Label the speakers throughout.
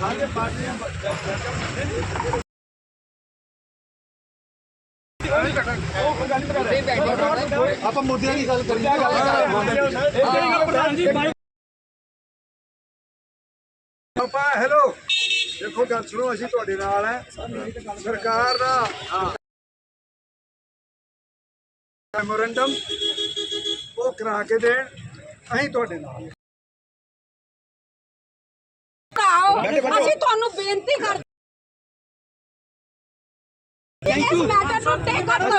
Speaker 1: ਸਾਰੇ ਪਾਰਟੀਆਂ ਆਪਾਂ ਮੁੱਦਿਆਂ ਦੀ ਗੱਲ ਕਰੀਏ। ਆਪਾਂ ਹੈਲੋ ਦੇਖੋ ਗੱਲ ਸੁਣੋ ਅਸੀਂ ਤੁਹਾਡੇ ਨਾਲ ਹੈ। ਸਰਕਾਰ ਦਾ ਮੈਮੋਰੰਡਮ ਉਹ ਕਰਾ ਕੇ ਦੇਣ ਅਸੀਂ ਤੁਹਾਡੇ ਨਾਲ
Speaker 2: ਆਓ ਅਸੀਂ ਤੁਹਾਨੂੰ ਬੇਨਤੀ ਕਰਦੇ ਇਸ ਮੈਟਰ ਨੂੰ ਟੇਕ ਅਪ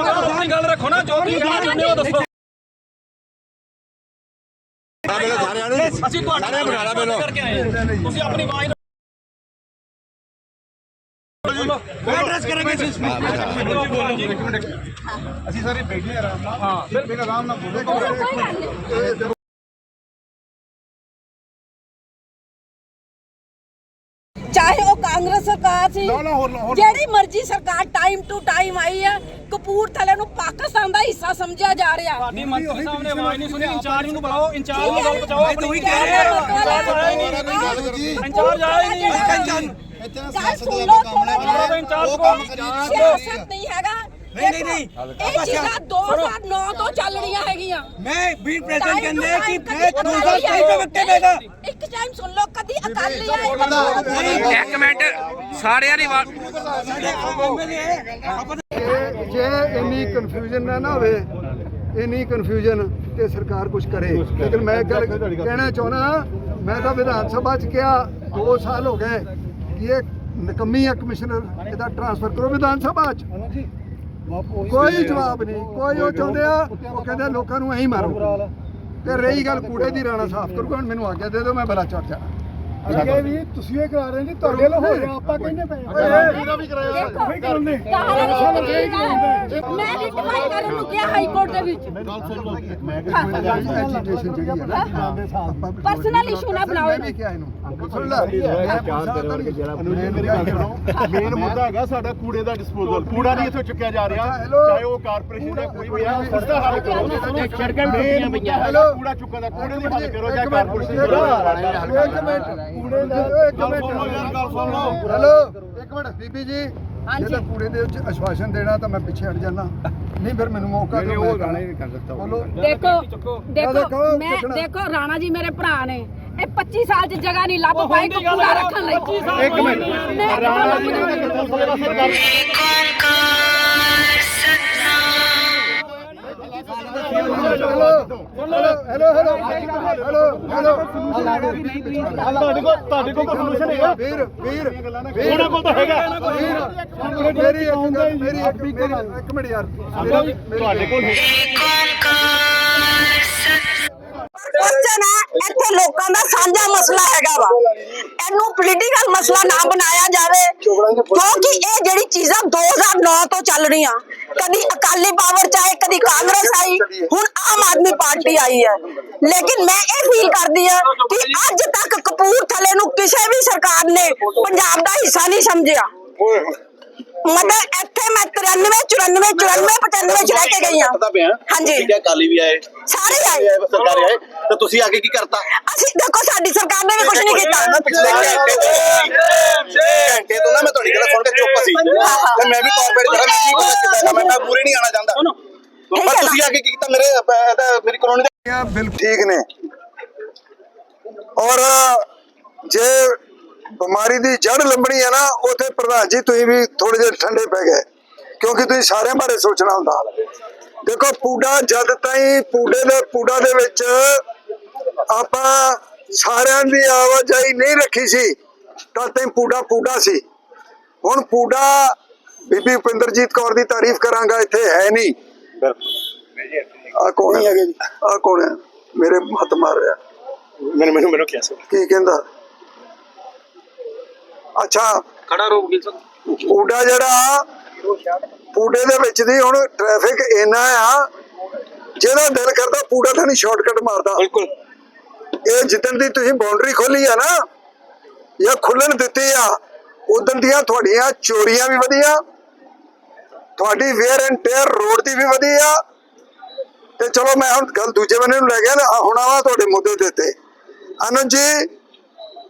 Speaker 2: ਕਰੋ
Speaker 3: ਗੱਲ ਰੱਖੋ ਨਾ ਜੋ ਵੀ ਗੱਲ ਚਾਹੁੰਦੇ ਹੋ ਦੱਸੋ। ਅਸੀਂ ਤੁਹਾਡੇ ਕਰਕੇ ਆਏ ਹਾਂ। ਤੁਸੀਂ ਆਪਣੀ ਆਵਾਜ਼ ਐਡਰੈਸ ਕਰਾਂਗੇ
Speaker 1: ਅਸੀਂ ਸਾਰੇ ਬੈਠੇ ਆਰਾਮ ਨਾਲ। ਹਾਂ ਫਿਰ ਆਰਾਮ ਨਾਲ ਬੋਲੇ
Speaker 2: ਕੋਈ ਗੱਲ ਨਹੀਂ। ਚਾਹੇ ਉਹ ਕਾਂਗਰਸ ਸਰਕਾਰ ਸੀ ਜਿਹੜੀ ਮਰਜ਼ੀ ਸਰਕਾਰ ਟਾਈਮ ਟੂ ਟਾਈਮ ਆਈ ਹੈ ਕਪੂਰਥਲੇ ਨੂੰ ਪਾਕਿਸਤਾਨ ਦਾ ਹਿੱਸਾ ਸਮਝਿਆ ਜਾ ਰਿਹਾ।
Speaker 3: ਸਾਡੀ ਮੰਤਰੀ ਸਾਹਿਬ ਨੇ ਆਵਾਜ਼ ਨਹੀਂ ਸੁਣੀ ਇੰਚਾਰਜ ਨੂੰ ਬੁਲਾਓ ਇੰਚਾਰਜ ਨੂੰ ਗੱਲ ਪਹੁੰਚਾਓ ਆਪਣੀ
Speaker 2: ਉਹੀ ਕਹਿ ਰਹੇ
Speaker 3: ਇੰਚਾਰਜ ਆਇਆ ਹੀ ਨਹੀਂ
Speaker 2: ਗੱਲ ਸੁਣ ਲਓ ਥੋੜਾ ਜਿਹਾ ਸਿਆਸਤ ਨਹੀਂ ਹੈਗਾ। ਨਹੀਂ ਨਹੀਂ ਨਹੀਂ ਇਹ ਚੀਜ਼ਾਂ 2009 ਤੋਂ ਚੱਲ ਰਹੀਆਂ ਹੈਗੀਆਂ।
Speaker 4: ਮੈਂ ਵੀ ਪ੍ਰੈਜ਼ੀਡੈਂਟ
Speaker 2: Time to
Speaker 4: ਕਹਿੰਦੇ
Speaker 2: time
Speaker 4: ਕਿ
Speaker 2: ਕਦੀ
Speaker 4: ਮੈਂ
Speaker 2: ਅਕਾਲੀ
Speaker 4: 2023
Speaker 2: ਆਏ,
Speaker 4: ਦੇ ਵਕਤੇ ਦੇਗਾ।
Speaker 2: ਇੱਕ ਟਾਈਮ ਸੁਣ ਲਓ ਕਦੀ ਅਕਾਲੀ ਆਏ
Speaker 5: ਇੱਕ ਮਿੰਟ। ਸਾਰਿਆਂ ਦੀ ਆਵਾਜ਼।
Speaker 1: ਜੇ ਇੰਨੀ ਕਨਫਿਊਜ਼ਨ ਨਾ ਨਾ ਹੋਵੇ ਇੰਨੀ ਕਨਫਿਊਜ਼ਨ ਤੇ ਸਰਕਾਰ ਕੁਝ ਕਰੇ। ਲੇਕਿਨ ਮੈਂ ਇੱਕ ਗੱਲ ਕਹਿਣਾ ਚਾਹੁੰਦਾ ਮੈਂ ਤਾਂ ਵਿਧਾਨ ਸਭਾ ਚ ਕਿਹਾ 2 ਸਾਲ ਹੋ ਗਏ। ਇਹ ਨਕਮੀ ਹੈ ਕਮਿਸ਼ਨਰ ਇਹਦਾ ਟ੍ਰਾਂਸਫਰ ਕਰੋ ਵਿਧਾਨ ਸਭਾ ਚ। ਕੋਈ ਜਵਾਬ ਨਹੀਂ ਕੋਈ ਉਹ ਚਾਹੁੰਦੇ ਆ ਉਹ ਕਹਿੰਦੇ ਲੋਕਾਂ ਨੂੰ ਐਂ ਮਾਰੋ। ਤੇ ਰਹੀ ਗੱਲ ਕੂੜੇ ਦੀ ਰਾਣਾ ਸਾਫ਼ ਕਰੂਗਾ ਹੁਣ ਮੈਨੂੰ ਆਗਿਆ ਦੇ ਦਿਓ ਮੈਂ ਬਲਾ ਚੜ ਜਾਣਾ ਅੱਗੇ ਵੀ ਤੁਸੀਂ ਇਹ ਕਰਾ ਰਹੇ ਨਹੀਂ ਤੁਹਾਡੇ ਲੋ ਹੋ ਰਿਹਾ ਆਪਾਂ ਕਹਿੰਦੇ ਪਏ ਇਹਦਾ ਵੀ ਕਰਾਇਆ
Speaker 2: ਦੇਖੋ ਮੈਂ ਰਿਟਵਾਈ ਕਰਨ ਨੂੰ ਕਿਹਾ ਹਾਈ ਕੋਰਟ ਦੇ ਵਿੱਚ।
Speaker 1: ਐਜੀਟੇਸ਼ਨ ਜਿਹੜੀ ਹੈ। ਨਾ
Speaker 2: ਪਰਸਨਲ ਇਸ਼ੂ ਨਾ ਬਣਾਓ
Speaker 1: ਮੈਂ ਵੀ ਕਿਹਾ ਇਹਨੂੰ। ਸੁਣ ਲੈ। ਮੈਂ
Speaker 6: ਮੇਨ ਮੁੱਦਾ ਹੈਗਾ ਸਾਡਾ ਕੂੜੇ ਦਾ ਡਿਸਪੋਜ਼ਲ ਕੂੜਾ ਨਹੀਂ ਇੱਥੋਂ ਚੁੱਕਿਆ ਜਾ ਰਿਹਾ। ਚਾਹੇ ਉਹ ਕਾਰਪੋਰੇਸ਼ਨ ਦਾ ਕੋਈ ਵੀ ਹੈ ਉਸ ਦਾ ਹੱਲ ਕਰੋ। ਸੜਕਾਂ ਮੇਨ ਮੁੱਦਾ
Speaker 1: ਹੈਲੋ।
Speaker 6: ਹੈਗਾ ਕੂੜਾ ਚੁੱਕਣ ਦਾ। ਕੂੜੇ ਦੀ ਹੱਲ ਕਰੋ ਜਾਂ ਕਾਰਪੋਰੇਸ਼ਨ ਦਾ
Speaker 1: ਇੱਕ ਮਿੰਟ। ਕੂੜੇ ਦਾ ਇੱਕ ਮਿੰਟ। ਹੈਲੋ ਇੱਕ ਮਿੰਟ ਬੀਬੀ ਜੀ ਜੇ ਤਾਂ ਕੂੜੇ ਦੇ ਵਿੱਚ ਆਸ਼ਵਾਸਨ ਦੇਣਾ ਤਾਂ ਮੈਂ ਪਿੱਛੇ ਹਟ ਜਾਣਾ ਨਹੀਂ ਫਿਰ ਮੈਨੂੰ ਮੌਕਾ ਦਿਓ ਉਹ ਗਾਣੇ ਨਹੀਂ ਕਰ ਦਿੱਤਾ ਬੋਲੋ।
Speaker 2: ਦੇਖੋ
Speaker 1: ਦੇਖੋ,
Speaker 2: ਮੈਂ। ਦੇਖੋ ਰਾਣਾ ਜੀ ਮੇਰੇ ਭਰਾ ਨੇ। ਇਹ 25 ਸਾਲ ਚ ਜਗ੍ਹਾ ਨਹੀਂ ਲੱਭ ਪਾਏ ਕੋ ਕੂੜਾ ਰੱਖਣ ਲਈ।
Speaker 3: ਇੱਕ ਮਿੰਟ।
Speaker 6: ਰਾਣਾ ਜੀ ਨੇ
Speaker 1: ਹੈਲੋ
Speaker 6: ਤੁਹਾਡੇ ਕੋਲ ਤੁਹਾਡੇ ਕੋਲ ਸੋਲੂਸ਼ਨ ਹੈਗਾ?
Speaker 1: ਵੀਰ ਵੀਰ
Speaker 6: ਉਹਨਾਂ ਕੋਲ ਤਾਂ ਹੈਗਾ।
Speaker 1: ਵੀਰ ਮੇਰੀ ਇੱਕ ਗੱਲ ਮੇਰੀ ਇੱਕ ਮੇਰੀ- ਇੱਕ ਮਿੰਟ ਯਾਰ।
Speaker 6: ਤੁਹਾਡੇ ਕੋਲ
Speaker 7: ਹੈ ਇੱਥੇ ਲੋਕਾਂ ਦਾ ਸਾਂਝਾ ਮਸਲਾ ਹੈਗਾ ਵਾ। ਇਹਨੂੰ ਪੋਲੀਟੀਕਲ ਮਸਲਾ ਨਾ ਬਣਾਇਆ ਜਾਵੇ ਕਿਉਂਕਿ ਇਹ ਜਿਹੜੀ ਚੀਜ਼ਾਂ 2009 ਤੋਂ ਚੱਲ ਰਹੀਆਂ ਕਦੀ ਅਕਾਲੀ ਪਾਵਰ ਚ ਆਏ, ਕਦੀ ਕਾਂਗਰਸ ਆਈ। ਹੁਣ ਆਮ ਆਦਮੀ ਪਾਰਟੀ ਆਈ ਹੈ। ਲੇਕਿਨ ਮੈਂ ਇਹ ਫੀਲ ਕਰਦੀ ਹਾਂ ਕਿ ਅੱਜ ਤੱਕ ਕਪੂਰਥਲੇ ਨੂੰ ਕਿਸੇ ਵੀ ਸਰਕਾਰ ਨੇ ਪੰਜਾਬ ਦਾ ਹਿੱਸਾ ਨਹੀਂ ਸਮਝਿਆ। ਮਤਲਬ ਇੱਥੇ ਮੈਂ 93 94 94 95 ਚ ਰਹਿ ਕੇ ਗਈ
Speaker 8: ਕਰਦਾ ਪਿਆ
Speaker 7: ਹਾਂ ਹਾਂਜੀ।
Speaker 8: ਠੀਕ ਹੈ ਕਾਲੀ ਵੀ ਆਏ?
Speaker 7: ਸਾਰੇ
Speaker 8: ਇਹ
Speaker 7: ਆਏ।
Speaker 8: ਸਰਕਾਰ ਆਏ। ਤੇ ਤੁਸੀਂ ਆ ਕੇ ਕੀ ਕਰਤਾ?
Speaker 7: ਅਸੀਂ ਦੇਖੋ ਸਾਡੀ ਸਰਕਾਰ ਨੇ ਵੀ ਕੁਝ ਨਹੀਂ ਕੀਤਾ।
Speaker 8: ਪਿਛਲੇ ਘੰਟੇ ਤੋਂ ਘੰਟੇ ਤੋਂ ਨਾ ਮੈਂ ਤੁਹਾਡੀ ਗੱਲ ਸੁਣ ਕੇ ਚੁੱਪ ਸੀ। ਤੇ ਮੈਂ ਵੀ ਕਾਰਪੋਰੇਟ ਕਰਾਂ ਮੈਂ ਕੀ ਪਤਾ ਕਿੱਦਾਂ ਦਾ ਮੈਂ ਮੈਂ ਪੂਰੇ ਨਹੀਂ ਆਣਾ ਚਾਹੁੰਦਾ। ਪਰ ਤੁਸੀਂ ਆ ਕੇ ਕੀ ਕੀਤਾ? ਮੇਰੇ ਅਹ, ਇਹਦਾ ਮੇਰੀ ਕਲੋਨੀ ਦਾ
Speaker 1: ਬਿਲਕੁਲ ਠੀਕ ਨੇ। ਔਰ ਜੇ ਬਿਮਾਰੀ ਦੀ ਜੜ ਲੰਬਣੀ ਹੈ ਨਾ ਉਥੇ ਪ੍ਰਧਾਨ ਜੀ ਤੁਸੀਂ ਵੀ ਥੋੜੇ ਜਿਹਾ ਠੰਡੇ ਪੈ ਗਏ। ਕਿਉਂਕਿ ਤੁਸੀਂ ਸਾਰਿਆਂ ਬਾਰੇ ਸੋਚਣਾ ਹੁੰਦਾ। ਦੇਖੋ ਪੂਡਾ ਜਦ ਤਾਈਂ ਪੂਡੇ ਦੇ ਪੂਡਾ ਦੇ ਵਿੱਚ ਆਪਾਂ ਸਾਰਿਆਂ ਦੀ ਆਵਾਜਾਈ ਨਹੀਂ ਰੱਖੀ ਸੀ ਤਦ ਤਾਈਂ ਪੂਡਾ ਪੂਡਾ ਸੀ। ਹੁਣ ਪੂਡਾ ਬੀਬੀ ਉਪਿੰਦਰਜੀਤ ਕੌਰ ਦੀ ਤਾਰੀਫ ਕਰਾਂਗਾ ਇੱਥੇ ਹੈ ਨਹੀਂ। ਆ ਕੌਣ ਹੈ ਆ ਕੌਣ ਹੈ? ਮੇਰੇ ਹੱਥ ਮਾਰ ਰਿਹਾ।
Speaker 6: ਮੈਨੂੰ ਮੈਨੂੰ ਮੈਨੂੰ ਕਿਹਾ ਸੀ।
Speaker 1: ਕੀ ਕਹਿੰਦਾ? ਅੱਛਾ।
Speaker 8: ਖੜਾ ਰੋਕ ਗਿਲ ਸਰ
Speaker 1: ਪੂਡਾ ਜਿਹੜਾ ਪੂਡੇ ਦੇ ਵਿੱਚ ਦੀ ਹੁਣ ਟ੍ਰੈਫਿਕ ਇੰਨਾ ਆ ਜਿਹਦਾ ਦਿਲ ਕਰਦਾ ਪੂਡਾ ਤਾਂ ਨਹੀਂ ਸ਼ਾਰਟਕਟ ਮਾਰਦਾ।
Speaker 8: ਬਿਲਕੁਲ।
Speaker 1: ਇਹ ਜਿੱਦਣ ਦੀ ਤੁਸੀਂ ਬਾਉਂਡਰੀ ਖੋਲੀ ਆ ਨਾ ਜਾਂ ਖੁੱਲਣ ਦਿੱਤੀ ਆ ਉਦੋਂ ਦੀਆਂ ਤੁਹਾਡੀਆਂ ਚੋਰੀਆਂ ਵੀ ਵਧੀਆਂ ਤੁਹਾਡੀ ਵੇਅਰ ਐਂਡ ਟੇਅਰ ਰੋਡ ਦੀ ਵੀ ਵਧੀ ਆ ਤੇ ਚਲੋ ਮੈਂ ਹੁਣ ਗੱਲ ਦੂਜੇ ਬੰਨੇ ਨੂੰ ਲੈ ਗਿਆ ਨਾ ਹੁਣ ਆਵਾ ਤੁਹਾਡੇ ਮੁੱਦੇ ਦੇ ਉੱਤੇ।
Speaker 9: ਅਨੰਦ ਜੀ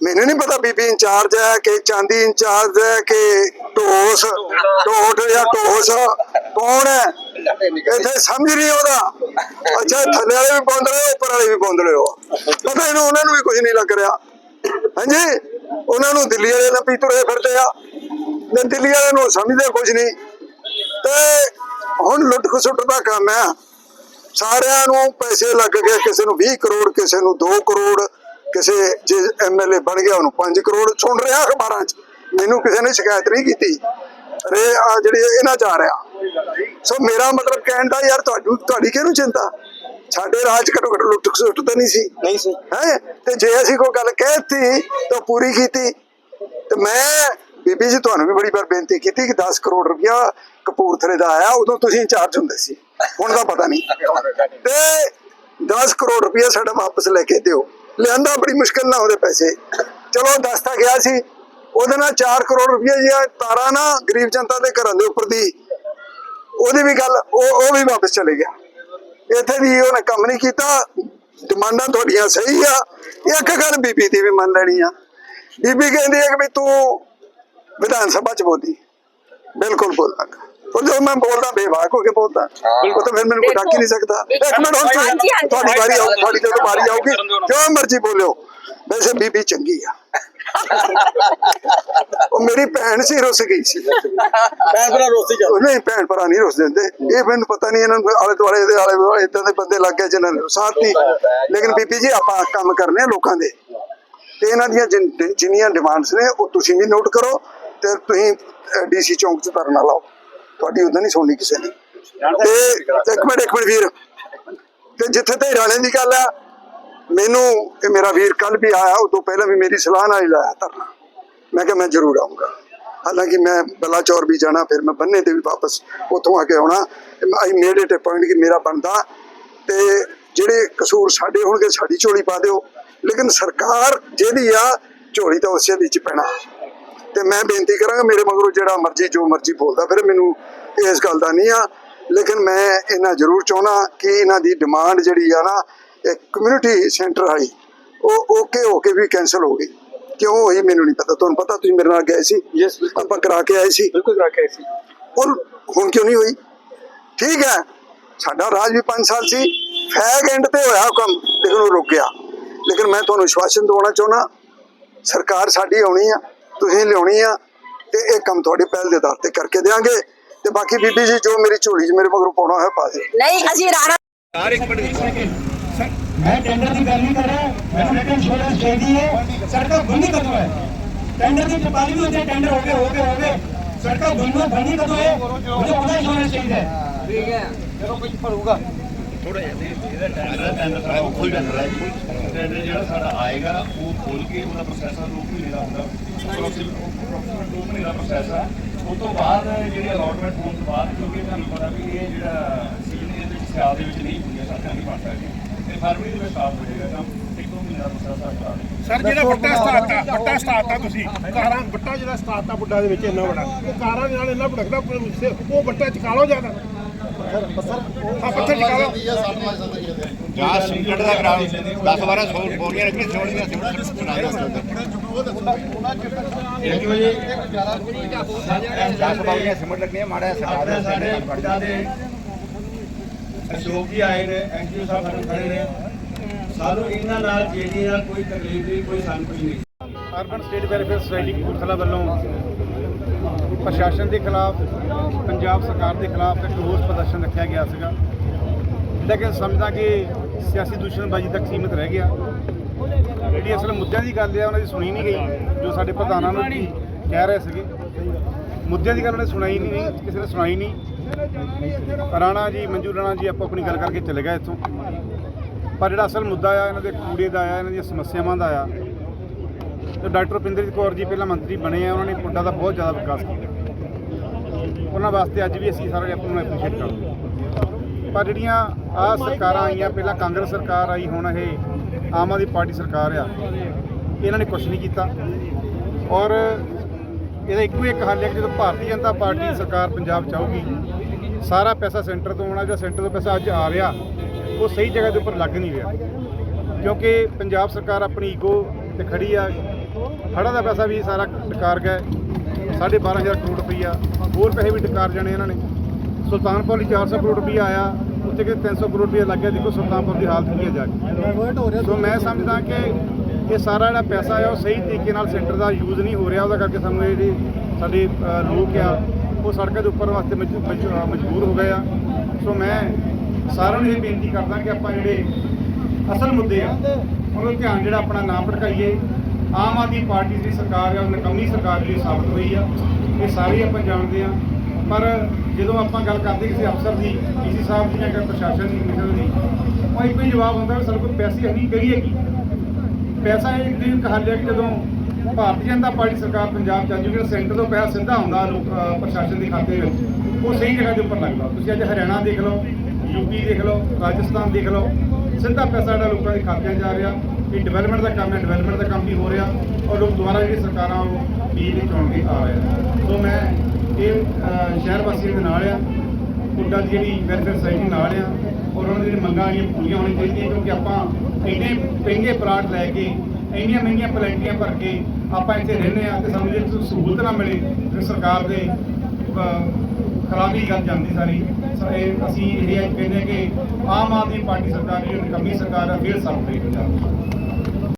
Speaker 9: ਮੈਨੂੰ ਨਹੀਂ ਪਤਾ ਬੀਬੀ ਇੰਚਾਰਜ ਹੈ ਕਿ ਚਾਂਦੀ ਇੰਚਾਰਜ ਹੈ ਕਿ ਢੋਸ ਢੋਟ ਜਾਂ ਢੋਸ, ਕੌਣ ਹੈ? ਇੱਥੇ ਸਮਝ ਨਹੀਂ ਉਹਦਾ ਅੱਛਾ, ਥੱਲੇ ਵਾਲੇ ਵੀ ਪਾਉਂਦੇ ਰਹੇ ਉੱਪਰ ਵਾਲੇ ਵੀ ਪਾਉਂਦੇ ਰਹੇ ਪਤਾ ਇਹਨੂੰ ਉਹਨਾਂ ਨੂੰ ਵੀ ਕੁਝ ਨਹੀਂ ਲੱਗ ਰਿਹਾ। ਹਾਂਜੀ? ਉਹਨਾਂ ਨੂੰ ਦਿੱਲੀ ਵਾਲੇ ਨਾਲ ਵੀ ਤੁਰੇ ਫਿਰਦੇ ਆ। ਤੇ ਦਿੱਲੀ ਵਾਲੇ ਨੂੰ ਸਮਝਦੇ ਕੁਝ ਨਹੀਂ ਤੇ ਹੁਣ ਲੁੱਟ ਖਸੁੱਟ ਦਾ ਕੰਮ ਹੈ। ਸਾਰਿਆਂ ਨੂੰ ਪੈਸੇ ਲੱਗ ਗਏ, ਕਿਸੇ ਨੂੰ 20 ਕਰੋੜ, ਕਿਸੇ ਨੂੰ 2 ਕਰੋੜ। ਕਿਸੇ ਜੇ ਐਮਐਲਏ ਬਣ ਗਿਆ ਉਹਨੂੰ 5 ਕਰੋੜ ਸੁਣ ਰਿਹਾ ਅਖਬਾਰਾਂ 'ਚ। ਮੈਨੂੰ ਕਿਸੇ ਨੇ ਸ਼ਿਕਾਇਤ ਨਹੀਂ ਕੀਤੀ। ਅਰੇ ਆ ਜਿਹੜੀ ਇਹਨਾਂ 'ਚ ਆ ਰਿਹਾ। ਸੋ ਮੇਰਾ ਮਤਲਬ ਕਹਿਣ ਦਾ ਯਾਰ ਤੁਹਾਨੂੰ ਤੁਹਾਡੀ ਕਿਹਨੂੰ ਚਿੰਤਾ? ਸਾਡੇ ਰਾਜ ਘੱਟੋ ਘੱਟ ਲੁੱਟ ਖਸੁੱਟ ਤਾਂ ਨਹੀਂ ਸੀ।
Speaker 8: ਨਹੀਂ ਸੀ।
Speaker 9: ਹੈ? ਤੇ ਜੇ ਅਸੀਂ ਕੋਈ ਗੱਲ ਕਹਿਤੀ ਤਾਂ ਪੂਰੀ ਕੀਤੀ। ਤੇ ਮੈਂ ਬੀਬੀ ਜੀ ਤੁਹਾਨੂੰ ਵੀ ਬੜੀ ਵਾਰ ਬੇਨਤੀ ਕੀਤੀ ਕਿ 10 ਕਰੋੜ ਰੁਪਇਆ ਕਪੂਰਥਲੇ ਦਾ ਆਇਆ ਉਦੋਂ ਤੁਸੀਂ ਇੰਚਾਰਜ ਹੁੰਦੇ ਸੀ। ਹੁਣ ਦਾ ਪਤਾ ਨਹੀਂ। ਤੇ 10 ਕਰੋੜ ਰੁਪਇਆ ਸਾਡਾ ਵਾਪਸ ਲੈ ਕੇ ਦਿਓ। ਲਿਆਂਦਾ, ਬੜੀ ਮੁਸ਼ਕਿਲ ਨਾਲ ਉਹਦੇ ਪੈਸੇ। ਚਲੋ ਦੱਸਤਾ ਗਿਆ ਸੀ। ਉਹਦੇ ਨਾਲ 4 ਕਰੋੜ ਰੁਪਇਆ ਜੀ ਤਾਰਾ ਨਾ ਗਰੀਬ ਜਨਤਾ ਦੇ ਘਰਾਂ ਦੇ ਉੱਪਰ ਦੀ। ਉਹਦੀ ਵੀ ਗੱਲ, ਉਹ ਉਹ ਵੀ ਵਾਪਸ ਚਲੇ ਗਿਆ। ਇੱਥੇ ਵੀ ਉਹਨੇ ਕੰਮ ਨਹੀਂ ਕੀਤਾ। ਡਿਮਾਂਡਾਂ ਤੁਹਾਡੀਆਂ ਸਹੀ ਆ। ਇੱਕ ਗੱਲ ਬੀਬੀ ਦੀ ਵੀ ਮੰਨ ਲੈਣੀ ਆ। ਬੀਬੀ ਕਹਿੰਦੀ ਹੈ ਕਿ ਵੀ ਤੂੰ ਵਿਧਾਨ ਸਭਾ ਚ ਬੋਲੀ। ਬਿਲਕੁਲ ਬੋਲਦਾ। ਉਹ ਜਦੋਂ ਮੈਂ ਬੋਲਦਾ ਬੇਵਾਕ ਹੋ ਕੇ ਬੋਲਦਾ ਉਹ ਤਾਂ ਫਿਰ ਮੈਨੂੰ ਕੋਈ ਡੱਕ ਹੀ ਨਹੀਂ ਸਕਦਾ। ਇੱਕ ਮਿੰਟ ਹੁਣ ਤੁਸੀਂ-
Speaker 2: ਹਾਂਜੀ, ਹਾਂਜੀ।
Speaker 9: ਤੁਹਾਡੀ ਵਾਰੀ ਆਉ ਤੁਹਾਡੀ ਜਦੋਂ ਵਾਰੀ ਆਊਗੀ ਜੋ ਮਰਜ਼ੀ ਬੋਲਿਓ। ਵੈਸੇ ਬੀਬੀ ਚੰਗੀ ਆ। ਉਹ ਮੇਰੀ ਭੈਣ ਸੀ ਰੁੱਸ ਗਈ ਸੀ।
Speaker 8: ਮੈਂ ਫਿਰ ਰੋਸੀ
Speaker 9: ਉਹ ਨਹੀਂ ਭੈਣ ਭਰਾ ਨਹੀਂ ਰੁੱਸ ਦਿੰਦੇ। ਇਹ ਮੈਨੂੰ ਪਤਾ ਨਹੀਂ ਇਹਨਾਂ ਨੂੰ ਆਲੇ ਦੁਆਲੇ ਦੇ ਆਲੇ ਦੁਆਲੇ ਇਦਾਂ ਦੇ ਬੰਦੇ ਲੱਗ ਗਏ ਜਿਨ੍ਹਾਂ ਨੇ ਸਾਥੀ ਲੇਕਿਨ ਬੀਬੀ ਜੀ ਆਪਾਂ ਕੰਮ ਕਰਨੇ ਆ ਲੋਕਾਂ ਦੇ। ਤੇ ਇਹਨਾਂ ਦੀਆਂ ਜਿਨ- ਜਿੰਨੀਆਂ ਡਿਮਾਂਡਸ ਨੇ ਉਹ ਤੁਸੀਂ ਵੀ ਨੋਟ ਕਰੋ ਤੇ ਤੁਸੀਂ ਡੀਸੀ ਚੌਂਕ 'ਚ ਧਰਨਾ ਲਾਓ। ਤੁਹਾਡੀ ਉਦੋਂ ਨਹੀਂ ਸੁਣਨੀ ਕਿਸੇ ਨੇ। ਤੇ ਇੱਕ ਮਿੰਟ ਇੱਕ ਮਿੰਟ ਵੀਰ। ਤੇ ਜਿੱਥੇ ਤੇ ਰਾਣੇ ਦੀ ਗੱਲ ਆ ਮੈਨੂੰ ਇਹ ਮੇਰਾ ਵੀਰ ਕੱਲ ਵੀ ਆਇਆ ਉਹ ਤੋਂ ਪਹਿਲਾਂ ਵੀ ਮੇਰੀ ਸਲਾਹ ਨਾਲ ਹੀ ਲਾਇਆ ਧਰਨਾ। ਮੈਂ ਕਿਹਾ ਮੈਂ ਜ਼ਰੂਰ ਆਉਂਗਾ ਹਾਲਾਂਕਿ ਮੈਂ ਬਲਾਚੌਰ ਵੀ ਜਾਣਾ ਫਿਰ ਮੈਂ ਬੰਨੇ ਤੇ ਵੀ ਵਾਪਸ ਉੱਥੋਂ ਆ ਕੇ ਆਉਣਾ। ਆਈ ਮੇਡ ਇਟ ਪੁਆਇੰਟ ਕਿ ਮੇਰਾ ਬਣਦਾ। ਤੇ ਜਿਹੜੇ ਕਸੂਰ ਸਾਡੇ ਹੋਣਗੇ ਸਾਡੀ ਝੋਲੀ ਪਾ ਦਿਓ। ਲੇਕਿਨ ਸਰਕਾਰ ਜਿਹਦੀ ਆ ਝੋਲੀ ਤਾਂ ਉਸੇ ਵਿੱਚ ਪੈਣਾ। ਤੇ ਮੈਂ ਬੇਨਤੀ ਕਰਾਂਗਾ ਮੇਰੇ ਮਗਰੋਂ ਜਿਹੜਾ ਮਰਜ਼ੀ ਜੋ ਮਰਜ਼ੀ ਬੋਲਦਾ ਫਿਰ ਮੈਨੂੰ ਇਸ ਗੱਲ ਦਾ ਨਹੀਂ ਆ। ਲੇਕਿਨ ਮੈਂ ਇਹਨਾਂ ਜ਼ਰੂਰ ਚਾਹੁੰਦਾ ਕਿ ਇਹਨਾਂ ਦੀ ਡਿਮਾਂਡ ਜਿਹੜੀ ਆ ਨਾ ਇੱਕ ਕਮਿਊਨਿਟੀ ਸੈਂਟਰ ਵਾਲੀ ਉਹ ਓਕੇ ਹੋ ਕੇ ਵੀ ਕੈਨਸਲ ਹੋ ਗਈ। ਕਿਉਂ ਹੋਈ ਮੈਨੂੰ ਨਹੀਂ ਪਤਾ ਤੁਹਾਨੂੰ ਪਤਾ ਤੁਸੀਂ ਮੇਰੇ ਨਾਲ ਗਏ ਸੀ?
Speaker 8: ਯੈਸ
Speaker 9: ਆਪਾਂ ਕਰਾ ਕੇ ਆਏ ਸੀ।
Speaker 8: ਬਿਲਕੁਲ ਰੱਖਿਆ ਸੀ।
Speaker 9: ਔਰ ਹੁਣ ਕਿਉਂ ਨਹੀਂ ਹੋਈ? ਠੀਕ ਹੈ ਸਾਡਾ ਰਾਜ ਵੀ 5 ਸਾਲ ਸੀ ਫੈਗ ਐਂਡ ਤੇ ਹੋਇਆ ਕੰਮ ਲੇਕਿਨ ਉਹ ਰੁਕ ਗਿਆ। ਲੇਕਿਨ ਮੈਂ ਤੁਹਾਨੂੰ ਵਿਸ਼ਵਾਸਨ ਦਿਵਾਉਣਾ ਚਾਹੁੰਦਾ ਸਰਕਾਰ ਸਾਡੀ ਆਉਣੀ ਆ। ਤੁਸੀਂ ਲਿਆਉਣੀ ਆ ਤੇ ਇਹ ਕੰਮ ਤੁਹਾਡੇ ਪਹਿਲ ਦੇ ਆਧਾਰ ਤੇ ਕਰਕੇ ਦੇਵਾਂਗੇ ਤੇ ਬਾਕੀ ਬੀਬੀ ਜੀ ਜੋ ਮੇਰੀ ਝੋਲੀ 'ਚ ਮੇਰੇ ਮਗਰੋਂ ਪਾਉਣਾ ਹੋਇਆ ਪਾ ਦੇ
Speaker 7: ਨਹੀਂ ਅਸੀਂ ਰਾਣਾ
Speaker 10: ਮੈਂ ਟੈਂਡਰ ਦੀ ਗੱਲ ਨਹੀਂ ਕਰ ਰਿਹਾ। ਮੈਨੂੰ ਰਿਟਨ ਇੰਸ਼ੋਰੈਂਸ ਚਾਹੀਦੀ ਹੈ। ਸੜਕਾਂ ਬੰਦੀ ਕਦੋਂ ਹੈ? ਟੈਂਡਰ ਦੀ ਟਪਾਲੀ ਵੀ ਹੁੰਦੇ ਟੈਂਡਰ ਹੋ ਗਏ ਹੋ ਗਏ ਹੋ ਗਏ। ਸੜਕਾਂ ਬੰਦੀ ਬੰਦੀ ਕਦੋਂ ਹੈ? ਮੁझे ਉਹਦਾ ਇੰਸ਼ੋਰੈਂਸ ਚਾਹੀਦਾ ਹੈ।
Speaker 11: ਟੈਂਡਰ ਜਿਹੜਾ ਸਾਡਾ ਆਏਗਾ, ਉਹ ਖੋਲ ਕੇ ਉਹਦਾ ਪ੍ਰੋਸੈਸ ਆ 2 ਮਹੀਨੇ ਦਾ ਹੁੰਦਾ। ਅਪਰੋਕਸੀਮੇਟ 2 ਮਹੀਨੇ ਦਾ ਪ੍ਰੋਸੈਸ ਆ। ਉਸ ਤੋਂ ਬਾਅਦ ਜਿਹੜੀ ਅਲਾਟਮੈਂਟ ਹੋਣ ਤੋਂ ਬਾਅਦ, ਕਿਉਂਕਿ ਤੁਹਾਨੂੰ ਪਤਾ ਵੀ ਇਹ ਜਿਹੜਾ ਸੀਜ਼ਨ ਇਹਦੇ ਵਿੱਚ ਸਿਆਲ ਦੇ ਵਿੱਚ ਨਹੀਂ ਹੁੰਦੀਆਂ ਸੜਕਾਂ ਨਹੀਂ ਬਣ ਸਕਦੀਆਂ ਤੇ ਫਰਵਰੀ ਦੇ ਵਿੱਚ ਸਟਾਰਟ ਹੋ ਜਾਏਗਾ ਕੰਮ ਇੱਕ ਦੋ ਮਹੀਨੇ ਦਾ ਪ੍ਰੋਸੈਸ ਆ ਕਰਾ ਦੇਗਾ
Speaker 10: ਸਰ ਜਿਹੜਾ ਵੱਡਾ ਸਟਾਰਟਾ ਵੱਡਾ ਸਟਾਰਟਾ ਤੁਸੀਂ। ਕਾਰਾਂ, ਵੱਡਾ ਜਿਹੜਾ ਸਟਾਰਟਾ ਬੁੱਢਾ ਦੇ ਵਿੱਚ ਇੰਨਾ ਵੱਡਾ। ਉਹ ਕਾਰਾਂ ਦੇ ਨਾਲ ਇੰਨਾ ਭੜਕਦਾ, ਉਹ ਵੱਡਾ ਚਕਾ ਲਓ ਜ਼ਿਆਦਾ। ਹਾਂ ਪੱਥਰ ਚਕਾ ਲਓ
Speaker 11: ਜਾਂ ਸਿੰਕਟ ਦਾ ਕਰਾ 10 12 ਸੌ ਬੋਰੀਆਂ ਰੱਖੀਆਂ ਛੋੜੀਆਂ ਸਿਮਟ ਸੁਣਾ ਦੇ 1 ਵਜੇ 10 ਬੋਰੀਆਂ ਸਿਮਟ ਲੱਗਣੀਆਂ ਮਾੜਾ ਸਰਕਾਰ ਦੇ ਸਾਡੇ ਪੜਦਾ ਦੇ
Speaker 10: ਅਸ਼ੋਕ ਜੀ ਆਏ ਨੇ ਐਨਜੀਓ ਸਾਹਿਬ ਸਾਨੂੰ ਖੜੇ ਨੇ। ਸਾਨੂੰ ਇਹਨਾਂ ਨਾਲ ਜਿਹੜੀ ਨਾਲ ਕੋਈ ਤਕਲੀਫ ਨਹੀਂ ਕੋਈ ਸਾਨੂੰ ਕੁਝ ਨਹੀਂ। Urban state welfare society Kapurthala ਵੱਲੋਂ ਪ੍ਰਸ਼ਾਸਨ ਦੇ ਖਿਲਾਫ, ਪੰਜਾਬ ਸਰਕਾਰ ਦੇ ਖਿਲਾਫ ਇੱਕ ਰੋਸ ਪ੍ਰਦਰਸ਼ਨ ਰੱਖਿਆ ਗਿਆ ਸੀਗਾ। ਜਿਹੜਾ ਕਿ ਸਮਝਦਾ ਕਿ ਸਿਆਸੀ ਦੂਸ਼ਣਬਾਜ਼ੀ ਤੱਕ ਸੀਮਿਤ ਰਹਿ ਗਿਆ। ਜਿਹੜੀ ਅਸਲ ਮੁੱਦਿਆਂ ਦੀ ਗੱਲ ਹੈ ਉਹਨਾਂ ਦੀ ਸੁਣੀ ਨਹੀਂ ਗਈ, ਜੋ ਸਾਡੇ ਪ੍ਰਧਾਨਾਂ ਨੂੰ ਕਹਿ ਰਹੇ ਸੀਗੇ। ਮੁੱਦਿਆਂ ਦੀ ਗੱਲ ਉਹਨੇ ਸੁਣਾਈ ਨਹੀਂ, ਕਿਸੇ ਨੇ ਸੁਣਾਈ ਨਹੀਂ। ਰਾਣਾ ਜੀ, ਮੰਜੂ ਰਾਣਾ ਜੀ ਆਪਾਂ ਆਪਣੀ ਗੱਲ ਕਰਕੇ ਚਲੇ ਗਏ ਇੱਥੋਂ। ਪਰ ਜਿਹੜਾ ਅਸਲ ਮੁੱਦਾ ਆ, ਇਹਨਾਂ ਦੇ ਕੂੜੇ ਦਾ ਆ, ਇਹਨਾਂ ਦੀਆਂ ਸਮੱਸਿਆਵਾਂ ਦਾ ਆ ਤੇ ਡਾਕਟਰ ਰੁਪਿੰਦਰਜੀਤ ਕੌਰ ਜੀ ਪਹਿਲਾਂ ਮੰਤਰੀ ਬਣੇ ਆ, ਉਹਨਾਂ ਨੇ ਪੁੱਡਾ ਦਾ ਬਹੁਤ ਜ਼ਿਆਦਾ ਵਿਕਾਸ ਕੀਤਾ। ਉਹਨਾਂ ਵਾਸਤੇ ਅੱਜ ਵੀ ਅਸੀਂ ਸਾਰੇ ਆਪਾਂ ਨੂੰ ਐਪਰੀਸ਼ੀਏਟ ਕਰਦੇ ਪਰ ਜਿਹੜੀਆਂ ਆ ਸਰਕਾਰਾਂ ਆਈਆਂ, ਪਹਿਲਾਂ ਕਾਂਗਰਸ ਸਰਕਾਰ ਆਈ, ਹੁਣ ਇਹ ਆਮ ਆਦਮੀ ਪਾਰਟੀ ਸਰਕਾਰ ਆ, ਇਹਨਾਂ ਨੇ ਕੁਝ ਨਹੀਂ ਕੀਤਾ। ਔਰ ਇਹਦਾ ਇੱਕੋ ਇੱਕ ਹੱਲ ਹੈ ਕਿ ਜਦੋਂ ਭਾਰਤੀ ਜਨਤਾ ਪਾਰਟੀ ਦੀ ਸਰਕਾਰ ਪੰਜਾਬ ਚ ਆਊਗੀ, ਸਾਰਾ ਪੈਸਾ ਸੈਂਟਰ ਤੋਂ ਆਉਣਾ ਜਾਂ ਸੈਂਟਰ ਤੋਂ ਪੈਸਾ ਅੱਜ ਆ ਰਿਹਾ, ਉਹ ਸਹੀ ਜਗ੍ਹਾ ਦੇ ਉੱਪਰ ਲੱਗ ਨਹੀਂ ਰਿਹਾ। ਕਿਉਂਕਿ ਪੰਜਾਬ ਸਰਕਾਰ ਆਪਣੀ ਈਗੋ ਤੇ ਖੜੀ ਆ, ਹੜ੍ਹਾਂ ਦਾ ਪੈਸਾ ਵੀ ਸਾਰਾ ਡਕਾਰ ਗਿਆ। ਸਾਢੇ 12000 ਕਰੋੜ ਰੁਪਈਆ। ਹੋਰ ਪੈਸੇ ਵੀ ਡਕਾਰ ਜਾਣੇ ਇਹਨਾਂ ਨੇ। ਸੁਲਤਾਨਪੁਰ ਲਈ 400 ਕਰੋੜ ਰੁਪਈਆ ਆਇਆ। ਉੱਥੇ ਕਿ 300 ਕਰੋੜ ਰੁਪਈਆ ਲੱਗਿਆ ਦੇਖੋ ਸੁਲਤਾਨਪੁਰ ਦੀ ਹਾਲਤ ਕੀ ਹੈ ਜਾ ਕੇ। ਸੋ ਮੈਂ ਸਮਝਦਾ ਕਿ ਇਹ ਸਾਰਾ ਜਿਹੜਾ ਪੈਸਾ ਆ, ਉਹ ਸਹੀ ਤਰੀਕੇ ਨਾਲ ਸੈਂਟਰ ਦਾ ਯੂਜ਼ ਨਹੀਂ ਹੋ ਰਿਹਾ। ਉਹਦਾ ਕਰਕੇ ਸਾਨੂੰ ਇਹ ਜਿਹੜੇ ਸਾਡੇ ਲੋਕ ਆ, ਉਹ ਸੜਕਾਂ ਦੇ ਉੱਪਰ ਵਾਸਤੇ ਮਜ- ਮਜ- ਮਜਬੂਰ ਹੋ ਗਏ ਆ। ਸੋ ਮੈਂ ਸਾਰਿਆਂ ਨੂੰ ਇਹ ਬੇਨਤੀ ਕਰਦਾ ਕਿ ਆਪਾਂ ਜਿਹੜੇ ਅਸਲ ਮੁੱਦੇ ਆ, ਉਹਨਾਂ ਧਿਆਨ ਜਿਹੜਾ ਆਪਣਾ ਨਾ ਭਟਕਾਈਏ ਆਮ ਆਦਮੀ ਪਾਰਟੀ ਦੀ ਸਰਕਾਰ ਆ ਉਹ ਨਕਮੀ ਸਰਕਾਰ ਜਿਹੜੀ ਸਾਬਤ ਹੋਈ ਆ, ਇਹ ਸਾਰੇ ਆਪਾਂ ਜਾਣਦੇ ਆ। ਪਰ ਜਦੋਂ ਆਪਾਂ ਗੱਲ ਕਰਦੇ ਕਿਸੇ ਅਫਸਰ ਦੀ, ਡੀਸੀ ਸਾਹਿਬ ਦੀ ਜਾਂ ਪ੍ਰਸ਼ਾਸਨ ਦੀ, ਕਿਸੇ ਦੀ, ਉਹ ਇੱਕੋ ਹੀ ਜਵਾਬ ਹੁੰਦਾ ਵੀ ਸਾਡੇ ਕੋਲ ਪੈਸੇ ਹੈ ਨਹੀਂ ਕਰੀਏ ਕੀ ਪੈਸਾ ਇੱਕ ਦਿਨ ਹੱਲ ਹੈ ਕਿ ਜਦੋਂ ਭਾਰਤੀ ਜਨਤਾ ਪਾਰਟੀ ਸਰਕਾਰ ਪੰਜਾਬ ਚ ਆ ਜੂਗੀ ਸੈਂਟਰ ਤੋਂ ਪੈਸਾ ਸਿੱਧਾ ਹੁੰਦਾ ਲੋਕ ਪ੍ਰਸ਼ਾਸਨ ਦੇ ਖਾਤੇ ਵਿੱਚ। ਉਹ ਸਹੀ ਜਗ੍ਹਾ ਦੇ ਉੱਪਰ ਲੱਗਦਾ ਤੁਸੀਂ ਅੱਜ ਹਰਿਆਣਾ ਦੇਖ ਲਓ ਯੂਪੀ ਦੇਖ ਲਓ, ਰਾਜਸਥਾਨ ਦੇਖ ਲਓ, ਸਿੱਧਾ ਪੈਸਾ ਜਿਹੜਾ ਲੋਕਾਂ ਦੇ ਖਾਤਿਆਂ 'ਚ ਜਾ ਰਿਹਾ। ਇਹ ਡਿਵੈਲਪਮੈਂਟ ਦਾ ਕੰਮ ਹੈ ਡਿਵੈਲਪਮੈਂਟ ਦਾ ਕੰਮ ਵੀ ਹੋ ਰਿਹਾ ਔਰ ਲੋਕ ਦੁਬਾਰਾ ਜਿਹੜੀ ਸਰਕਾਰਾਂ ਉਹ ਬੀਜ ਵਿੱਚ ਚੁਣ ਕੇ ਆ ਰਹੇ ਸੋ ਮੈਂ ਇਹ ਸ਼ਹਿਰ ਵਾਸੀਆਂ ਦੇ ਨਾਲ ਆ ਕੁੱਡਾ ਦੀ ਜਿਹੜੀ ਵੈਲਫੇਅਰ ਸੁਸਾਇਟੀ ਨਾਲ ਆ ਔਰ ਉਹਨਾਂ ਦੀਆਂ ਮੰਗਾਂ ਜਿਹੜੀਆਂ ਪੂਰੀਆਂ ਹੋਣੀਆਂ ਚਾਹੀਦੀਆਂ ਕਿਉਂਕਿ ਆਪਾਂ ਇੰਨੇ ਮਹਿੰਗੇ ਪਲਾਟ ਲੈ ਕੇ ਇੰਨੀਆਂ ਮਹਿੰਗੀਆਂ ਪਲੈਂਟੀਆਂ ਭਰ ਕੇ ਆਪਾਂ ਇੱਥੇ ਰਹਿੰਦੇ ਆ ਤੇ ਸਾਨੂੰ ਜੇ ਕੋਈ ਸਹੂਲਤ ਨਾ ਮਿਲੇ ਤੇ ਸਰਕਾਰ ਦੇ ਅਹ, ਖਰਾਬੀ ਗੱਲ ਜਾਂਦੀ ਸਾਰੀ। ਇਹ ਅਸੀਂ ਇਹ ਕਹਿੰਦੇ ਕਿ ਆਮ ਆਦਮੀ ਪਾਰਟੀ ਸਰਕਾਰ ਜਿਹੜੀ ਕਮੀ ਸਰਕਾਰ ਆ ਫਿਰ ਸਭ ਪੰਜਾਬ